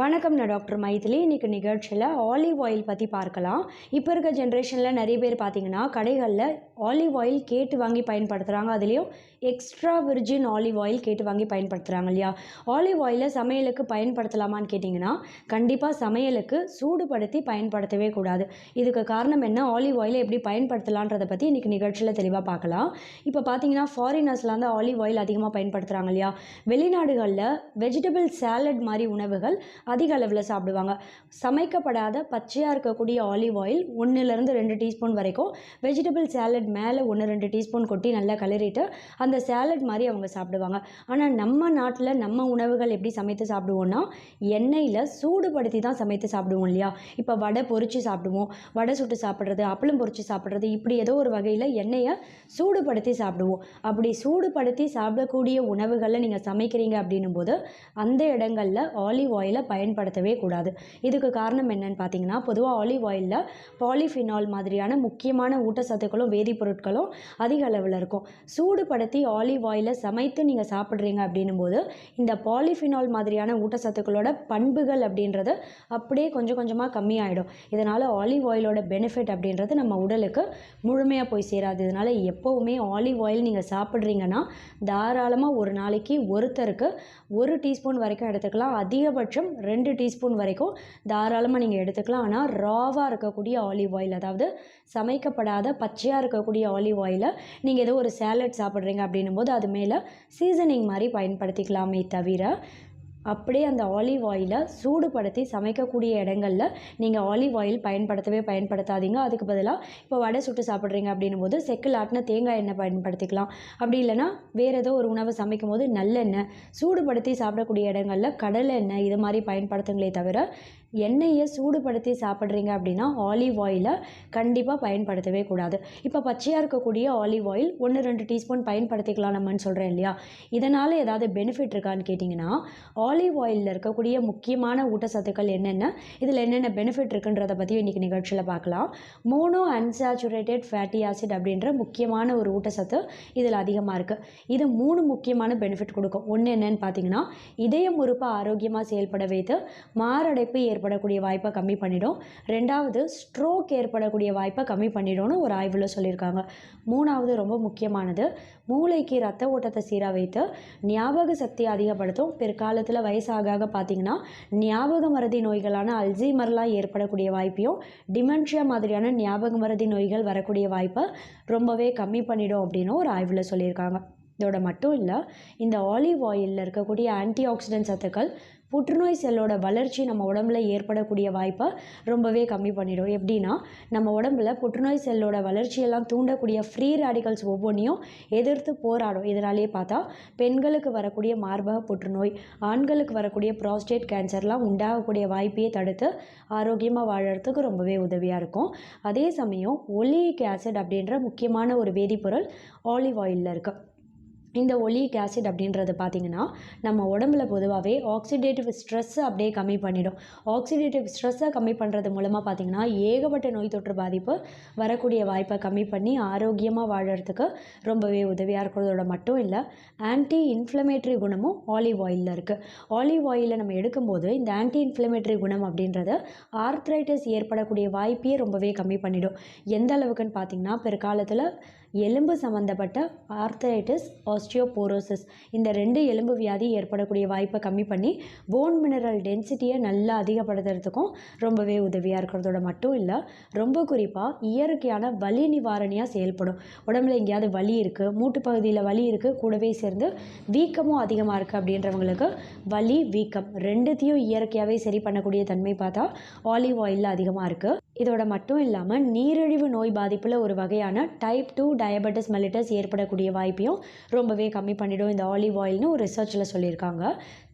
வணக்கம் நான் டாக்டர் மைதிலி. இன்றைக்கி நிகழ்ச்சியில் ஆலிவ் ஆயில் பற்றி பார்க்கலாம். இப்போ இருக்க ஜென்ரேஷனில் நிறைய பேர் பார்த்தீங்கன்னா கடைகளில் ஆலிவ் ஆயில் கேட்டு வாங்கி பயன்படுத்துகிறாங்க அதுலேயும் எக்ஸ்ட்ரா விர்ஜின் ஆலிவ் ஆயில் கேட்டு வாங்கி பயன்படுத்துகிறாங்க இல்லையா? ஆலிவ் ஆயிலை சமையலுக்கு பயன்படுத்தலாமான்னு கேட்டிங்கன்னா கண்டிப்பாக சமையலுக்கு சூடுபடுத்தி பயன்படுத்தவே கூடாது. இதுக்கு காரணம் என்ன? ஆலிவ் ஆயிலை எப்படி பயன்படுத்தலான்றதை பற்றி இன்றைக்கி நிகழ்ச்சியில் தெளிவாக பார்க்கலாம். இப்போ பார்த்தீங்கன்னா ஃபாரினர்ஸ்லாம் வந்து ஆலிவ் ஆயில் அதிகமாக பயன்படுத்துகிறாங்க இல்லையா? வெளிநாடுகளில் வெஜிடபிள் சாலட் மாதிரி உணவுகள் அதிக அளவில் சாப்பிடுவாங்க. சமைக்கப்படாத பச்சையாக இருக்கக்கூடிய ஆலிவ் ஆயில் ஒன்றுலேருந்து ரெண்டு டீஸ்பூன் வரைக்கும் வெஜிடபிள் சாலட் மேலே ஒன்று ரெண்டு டீஸ்பூன் கொட்டி நல்லா கிளறிட்டு அந்த சாலட் மாதிரி அவங்க சாப்பிடுவாங்க. ஆனால் நம்ம நாட்டில் நம்ம உணவுகள் எப்படி சமைத்து சாப்பிடுவோம்னா எண்ணெயில் சூடுபடுத்தி தான் சமைத்து சாப்பிடுவோம் இல்லையா? இப்போ வடை பொறிச்சு சாப்பிடுவோம் வடை சுட்டு சாப்பிட்றது அப்பளம் பொறிச்சு சாப்பிட்றது இப்படி ஏதோ ஒரு வகையில் எண்ணெயை சூடுபடுத்தி சாப்பிடுவோம். அப்படி சூடுபடுத்தி சாப்பிடக்கூடிய உணவுகளை நீங்கள் சமைக்கிறீங்க அப்படின்னும் போது அந்த இடங்களில் ஆலிவ் ஆயிலை பயன்படுத்தவே கூடாது. இதுக்கு காரணம் என்னன்னு பார்த்தீங்கன்னா பொதுவாக ஆலிவ் ஆயிலில் பாலிஃபினால் மாதிரியான முக்கியமான ஊட்டச்சத்துக்களும் வேதிப்பொருட்களும் அதிக அளவில் இருக்கும். சூடுபடுத்தி ஆலிவ் ஆயிலை சமைத்து நீங்கள் சாப்பிட்றீங்க அப்படின்னும் போது இந்த பாலிஃபினால் மாதிரியான ஊட்டச்சத்துக்களோட பண்புகள் அப்படின்றது அப்படியே கொஞ்சம் கொஞ்சமாக கம்மியாயிடும். இதனால் ஆலிவ் ஆயிலோட பெனிஃபிட் அப்படின்றது நம்ம உடலுக்கு முழுமையாக போய் சேராது. இதனால் எப்போவுமே ஆலிவ் ஆயில் நீங்கள் சாப்பிட்றீங்கன்னா தாராளமாக ஒரு நாளைக்கு ஒருத்தருக்கு ஒரு டீஸ்பூன் வரைக்கும் எடுத்துக்கலாம். அதிகபட்சம் ரெண்டு டீஸ்பூன் வரைக்கும் தாராளமாக நீங்கள் எடுத்துக்கலாம். ஆனால் ராவாக இருக்கக்கூடிய ஆலிவ் ஆயில் அதாவது சமைக்கப்படாத பச்சையாக இருக்கக்கூடிய ஆலிவ் ஆயிலை நீங்கள் ஏதோ ஒரு சேலட் சாப்பிட்றீங்க அப்படின்னும் போது அது மேலே சீசனிங் மாதிரி பயன்படுத்திக்கலாமே தவிர அப்படியே அந்த ஆலிவ் ஆயிலை சூடுபடுத்தி சமைக்கக்கூடிய இடங்களில் நீங்கள் ஆலிவ் ஆயில் பயன்படுத்தவே பயன்படுத்தாதீங்க. அதுக்கு பதிலாக இப்போ வடை சுட்டு சாப்பிட்றீங்க அப்படின்னும் போது செக்கில் ஆட்டின தேங்காய் எண்ணெய் பயன்படுத்திக்கலாம். அப்படி இல்லைன்னா வேறு ஏதோ ஒரு உணவை சமைக்கும் போது நல்லெண்ணெய் சூடுபடுத்தி சாப்பிடக்கூடிய இடங்களில் கடலை எண்ணெய் இது மாதிரி பயன்படுத்துங்களே தவிர எண்ணெயை சூடுபடுத்தி சாப்பிட்றீங்க அப்படின்னா ஆலிவ் ஆயிலை கண்டிப்பாக பயன்படுத்தவே கூடாது. இப்போ பச்சையாக இருக்கக்கூடிய ஆலிவ் ஆயில் ஒன்று ரெண்டு டீஸ்பூன் பயன்படுத்திக்கலாம் நம்மன்னு சொல்கிறேன் இல்லையா? இதனால் ஏதாவது பெனிஃபிட் இருக்கான்னு கேட்டிங்கன்னா ஆலிவ் ஆயிலில் இருக்கக்கூடிய முக்கியமான ஊட்டச்சத்துக்கள் என்னென்ன இதில் என்னென்ன பெனிஃபிட் இருக்குன்றதை பற்றி இன்றைக்கி நிகழ்ச்சியில் பார்க்கலாம். மோனோ அன்சாச்சுரேட்டட் ஃபேட்டி ஆசிட் அப்படின்ற முக்கியமான ஒரு ஊட்டச்சத்து இதில் அதிகமாக இருக்குது இது மூணு முக்கியமான பெனிஃபிட் கொடுக்கும். ஒன்று என்னன்னு பார்த்தீங்கன்னா இதயம் உறுப்பை ஆரோக்கியமாக செயல்பட வைத்து மாரடைப்பு ஏற்படக்கூடிய வாய்ப்பை கம்மி பண்ணிடும். ரெண்டாவது ஸ்ட்ரோக் ஏற்படக்கூடிய வாய்ப்பை கம்மி பண்ணிடும்னு ஒரு ஆய்வில் சொல்லியிருக்காங்க. மூணாவது ரொம்ப முக்கியமானது மூளைக்கு ரத்த ஓட்டத்தை சீராக வைத்து ஞாபக சக்தியை அதிகப்படுத்தும். பிற்காலத்தில் வயசாக ஆக பார்த்தீங்கன்னா ஞாபக மருதி நோய்களான அல்சீமர்லாம் ஏற்படக்கூடிய வாய்ப்பையும் டிமென்ஷியா மாதிரியான ஞாபக மருதி நோய்கள் வரக்கூடிய வாய்ப்பை ரொம்பவே கம்மி பண்ணிடும் அப்படின்னு ஒரு ஆய்வில் சொல்லியிருக்காங்க. இதோட மட்டும் இல்லை இந்த ஆலிவ் ஆயிலில் இருக்கக்கூடிய ஆன்டி ஆக்சிடென்ட் சத்துக்கள் புற்றுநோய் செல்லோட வளர்ச்சி நம்ம உடம்புல ஏற்படக்கூடிய வாய்ப்பை ரொம்பவே கம்மி பண்ணிடும். எப்படின்னா நம்ம உடம்புல புற்றுநோய் செல்லோட வளர்ச்சியெல்லாம் தூண்டக்கூடிய ஃப்ரீ ரேடிகல்ஸ் ஒவ்வொன்றையும் எதிர்த்து போராடும். இதனாலேயே பார்த்தா பெண்களுக்கு வரக்கூடிய மார்பக புற்றுநோய் ஆண்களுக்கு வரக்கூடிய ப்ராஸ்டேட் கேன்சர்லாம் உண்டாகக்கூடிய வாய்ப்பையே தடுத்து ஆரோக்கியமாக வாழறதுக்கு ரொம்பவே உதவியாக இருக்கும். அதே சமயம் ஒலிக் ஆசிட் அப்படின்ற முக்கியமான ஒரு வேதிப்பொருள் ஆலிவ் ஆயிலில் இருக்குது இந்த ஒலிக் ஆசிட் அப்படின்றது பார்த்திங்கன்னா நம்ம உடம்புல பொதுவாகவே ஆக்சிடேட்டிவ் ஸ்ட்ரெஸ்ஸை அப்படியே கம்மி பண்ணிடும். ஆக்சிடேட்டிவ் ஸ்ட்ரெஸ்ஸை கம்மி பண்ணுறது மூலமாக பார்த்திங்கன்னா ஏகப்பட்ட நோய் தொற்று பாதிப்பு வரக்கூடிய வாய்ப்பை கம்மி பண்ணி ஆரோக்கியமாக வாழறதுக்கு ரொம்பவே உதவியாக இருக்கிறதோட மட்டும் இல்லை ஆன்டி இன்ஃப்ளமேட்டரி குணமும் ஆலிவ் ஆயிலில் இருக்குது ஆலிவ் ஆயிலை நம்ம எடுக்கும்போது இந்த ஆன்டி இன்ஃப்ளமேட்டரி குணம் அப்படின்றது ஆர்த்ரைட்டிஸ் ஏற்படக்கூடிய வாய்ப்பையே ரொம்பவே கம்மி பண்ணிடும். எந்த அளவுக்குன்னு பார்த்திங்கன்னா பிற்காலத்தில் எலும்பு சம்மந்தப்பட்ட ஆர்த்தரைட்டிஸ் ஆஸ்டியோபோரோசிஸ் இந்த ரெண்டு எலும்பு வியாதி ஏற்படக்கூடிய வாய்ப்பை கம்மி பண்ணி போன் மினரல் டென்சிட்டியை நல்லா அதிகப்படுத்துறதுக்கும் ரொம்பவே உதவியாக இருக்கிறதோட மட்டும் இல்லை ரொம்ப குறிப்பாக இயற்கையான வலி நிவாரணியாக செயல்படும். உடம்புல எங்கேயாவது வலி இருக்குது மூட்டு பகுதியில் வலி இருக்குது கூடவே சேர்ந்து வீக்கமும் அதிகமாக இருக்குது அப்படின்றவங்களுக்கு வலி வீக்கம் ரெண்டுத்தையும் இயற்கையாகவே சரி பண்ணக்கூடிய தன்மை பார்த்தா ஆலிவ் ஆயிலில் அதிகமாக இருக்குது இதோட மட்டும் இல்லாமல் நீரிழிவு நோய் பாதிப்பில் ஒரு வகையான டைப் டூ டயபெட்டிஸ் மெலிட்டஸ் ஏற்படக்கூடிய வாய்ப்பையும் ரொம்பவே கம்மி பண்ணிடும். இந்த ஆலிவ் ஆயில்னு ஒரு ரிசர்ச்சில் சொல்லியிருக்காங்க.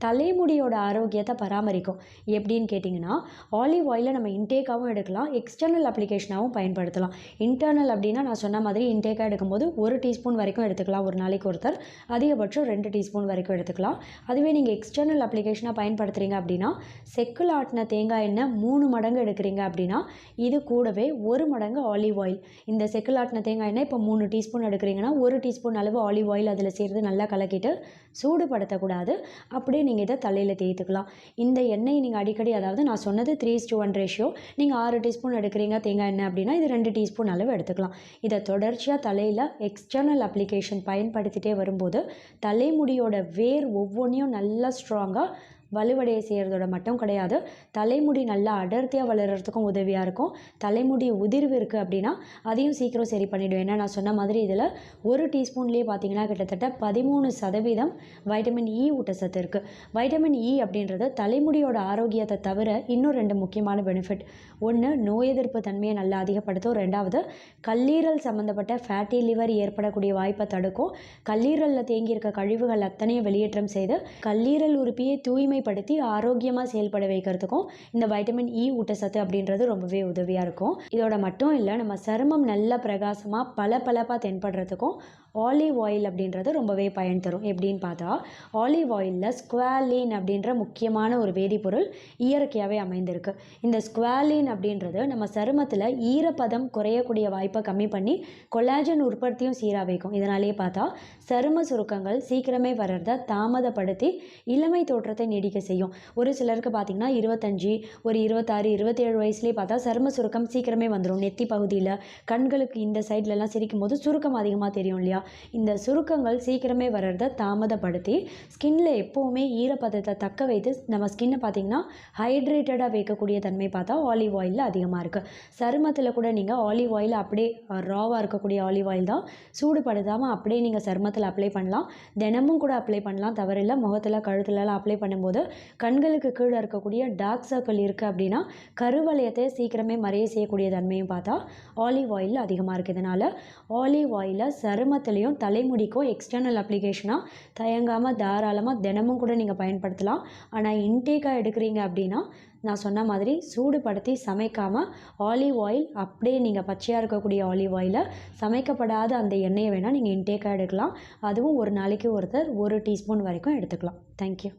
தலைமுடியோட ஆரோக்கியத்தை பராமரிக்கும். எப்படின்னு கேட்டிங்கன்னா ஆலிவ் ஆயிலை நம்ம இன்டேக்காகவும் எடுக்கலாம் எக்ஸ்டர்னல் அப்ளிகேஷனாகவும் பயன்படுத்தலாம். இன்டர்னல் அப்படின்னா நான் சொன்ன மாதிரி இன்டேக்காக எடுக்கும்போது ஒரு டீஸ்பூன் வரைக்கும் எடுத்துக்கலாம். ஒரு நாளைக்கு ஒருத்தர் அதிகபட்சம் ரெண்டு டீஸ்பூன் வரைக்கும் எடுத்துக்கலாம். அதுவே நீங்கள் எக்ஸ்டர்னல் அப்ளிகேஷனாக பயன்படுத்துகிறீங்க அப்படின்னா செக்குல் ஆட்டின தேங்காய் எண்ணெய் மூணு மடங்கு எடுக்கிறீங்க அப்படின்னா இது கூடவே ஒரு மடங்கு ஆலிவ் ஆயில் இந்த செக்கலாட்டின தேங்காய் எண்ணெய் இப்போ மூணு டீஸ்பூன் எடுக்கிறீங்கன்னா ஒரு டீஸ்பூன் அளவு ஆலிவ் ஆயில் அதில் சேர்த்து நல்லா கலக்கிட்டு சூடுபடுத்தக்கூடாது. அப்படியே நீங்கள் இதை தலையில் தேய்த்துக்கலாம். இந்த எண்ணெய் நீங்கள் அடிக்கடி அதாவது நான் சொன்னது த்ரீ டூ ஒன் ரேஷியோ நீங்கள் ஆறு டீஸ்பூன் எடுக்கிறீங்க தேங்காய் எண்ணெய் அப்படின்னா இது ரெண்டு டீஸ்பூன் அளவு எடுத்துக்கலாம். இதை தொடர்ச்சியாக தலையில் எக்ஸ்டர்னல் அப்ளிகேஷன் பயன்படுத்திட்டே வரும்போது தலைமுடியோட வேர் ஒவ்வொன்றையும் நல்லா ஸ்ட்ராங்காக வலுவடைய செய்கிறதோட மட்டும் கிடையாது. தலைமுடி நல்லா அடர்த்தியாக வளர்கிறதுக்கும் உதவியாக இருக்கும். தலைமுடி உதிர்வு இருக்குது அப்படின்னா அதையும் சீக்கிரம் சரி பண்ணிவிடும் ஏன்னா நான் சொன்ன மாதிரி இதில் ஒரு டீஸ்பூன்லேயே பார்த்தீங்கன்னா கிட்டத்தட்ட பதிமூணு சதவீதம் வைட்டமின் இ ஊட்டச்சத்து இருக்குது வைட்டமின் இ அப்படின்றது தலைமுடியோட ஆரோக்கியத்தை தவிர இன்னும் ரெண்டு முக்கியமான பெனிஃபிட் ஒன்று நோய் எதிர்ப்பு தன்மையை நல்லா அதிகப்படுத்தும். ரெண்டாவது கல்லீரல் சம்மந்தப்பட்ட ஃபேட்டி லிவர் ஏற்படக்கூடிய வாய்ப்பை தடுக்கும். கல்லீரலில் தேங்கியிருக்க கழிவுகள் அத்தனையும் வெளியேற்றம் செய்து கல்லீரல் உறுப்பியை தூய்மை தூய்மைப்படுத்தி ஆரோக்கியமாக செயல்பட வைக்கிறதுக்கும் இந்த வைட்டமின் இ e ஊட்டச்சத்து அப்படின்றது ரொம்பவே உதவியாக இருக்கும். இதோட மட்டும் இல்லை நம்ம சருமம் நல்ல பிரகாசமாக பல பளபளப்பாக தென்படுறதுக்கும் ஆலிவ் ஆயில் அப்படின்றது ரொம்பவே பயன் தரும். எப்படின்னு பார்த்தா ஆலிவ் ஆயிலில் ஸ்குவாலின் அப்படின்ற முக்கியமான ஒரு வேதிப்பொருள் இயற்கையாகவே அமைந்திருக்கு. இந்த ஸ்குவாலின் அப்படின்றது நம்ம சருமத்தில் ஈரப்பதம் குறையக்கூடிய வாய்ப்பை கம்மி பண்ணி கொலாஜன் உற்பத்தியும் சீராக வைக்கும். இதனாலேயே பார்த்தா சரும சுருக்கங்கள் சீக்கிரமே வர்றதை தாமதப்படுத்தி இளமை தோற்றத்தை நீடிக்க செய்யும். ஒரு சிலருக்கு பார்த்திங்கன்னா இருபத்தஞ்சி ஒரு இருபத்தாறு இருபத்தேழு வயசுலேயே பார்த்தா சரும சுருக்கம் சீக்கிரமே வந்துடும் நெத்தி பகுதியில் கண்களுக்கு இந்த சைட்லலாம் சிரிக்கும் போது சுருக்கம் அதிகமாக தெரியும் இல்லையா? இந்த சுருக்கங்கள் சீக்கிரமே வர்றத தாமதப்படுத்தி ஸ்கின்ல எப்போவுமே ஈரப்பதத்தை தக்க வைத்து நம்ம ஸ்கின்னை பார்த்திங்கன்னா ஹைட்ரேட்டடாக வைக்கக்கூடிய தன்மை பார்த்தா ஆலிவ் ஆயிலில் அதிகமாக இருக்குது சருமத்தில் கூட நீங்கள் ஆலிவ் ஆயில் அப்படியே ராவாக இருக்கக்கூடிய ஆலிவ் ஆயில் தான் சூடுபடுத்தாமல் அப்படியே நீங்கள் சருமத்தில் அப்ளை பண்ணலாம். தினமும் கூட அப்ளை பண்ணலாம். தவறில்லை முகத்தில் கழுத்துலலாம் அப்ளை பண்ணும்போது கண்களுக்கு கீழே இருக்கக்கூடிய டார்க் சர்க்கிள் இருக்குது அப்படின்னா கருவளையத்தை சீக்கிரமே மறைய செய்யக்கூடிய தன்மையும் பார்த்தா ஆலிவ் ஆயில் அதிகமாக இருக்குது இதனால் ஆலிவ் ஆயிலை சருமத்துலேயும் தலைமுடிக்கும் எக்ஸ்டர்னல் அப்ளிகேஷனாக தயங்காமல் தாராளமாக தினமும் கூட நீங்கள் பயன்படுத்தலாம். ஆனால் இன்டேக்காக எடுக்கிறீங்க அப்படின்னா நான் சொன்ன மாதிரி சூடுபடுத்தி சமைக்காமல் ஆலிவ் ஆயில் அப்படியே நீங்கள் பச்சையாக இருக்கக்கூடிய ஆலிவ் ஆயிலை சமைக்கப்படாத அந்த எண்ணெயை வேணால் நீங்கள் இன்டேக்காக எடுக்கலாம். அதுவும் ஒரு நாளைக்கு ஒருத்தர் ஒரு டீஸ்பூன் வரைக்கும் எடுத்துக்கலாம். தேங்க்யூ